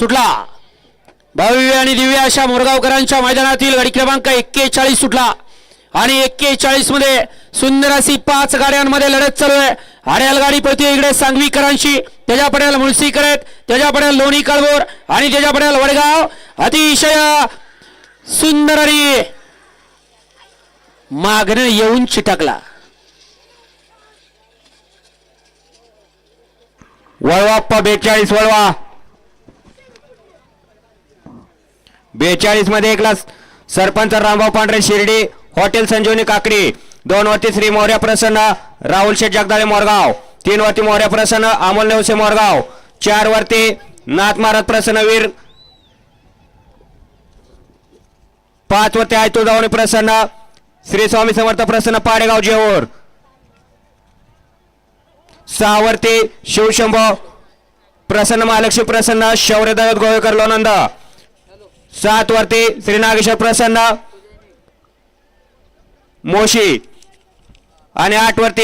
सुटला. भव्य आणि दिव्य अशा मोरगावकरांच्या मैदानातील गाडी क्रमांक एक्केचाळीस सुटला. आणि एक्केचाळीसमध्ये सुंदर अशी पाच गाड्यांमध्ये लढत चालू आहे. आड्याल गाडी पळते इकडे सांगवीकरांशी. त्याच्या पडेल मुळसीकर आहेत त्याच्या पडेल लोणी कळबोर आणि त्याच्या पडेल वडगाव. अतिशय सुंदर आणि मागणं येऊन चिटकला. वळवा बेचाळीस वळवा. बेचाळीसमध्ये एकला सरपंच रामभाऊ पांढरे शिर्डी हॉटेल संजीवनी काकडी दोन वरती श्री मौर्य प्रसन्न राहुल शेठ जगदाळे मोरगाव तीन वरती मौर्य प्रसन्न अमोल नेवसे मोरगाव चार वरती नाथ महाराज प्रसन्नवीर पाच वरती आयतू जावणी प्रसन्न श्री स्वामी समर्थ प्रसन्न पाडेगाव जेऊर सहा वरती शिवशंभो प्रसन्न महालक्ष्मी प्रसन्न शौर्य दैवत गोवेकर लोनंदा सात वरती श्री नागेश्वर प्रसन्न. मोशी. आणि आठ वरती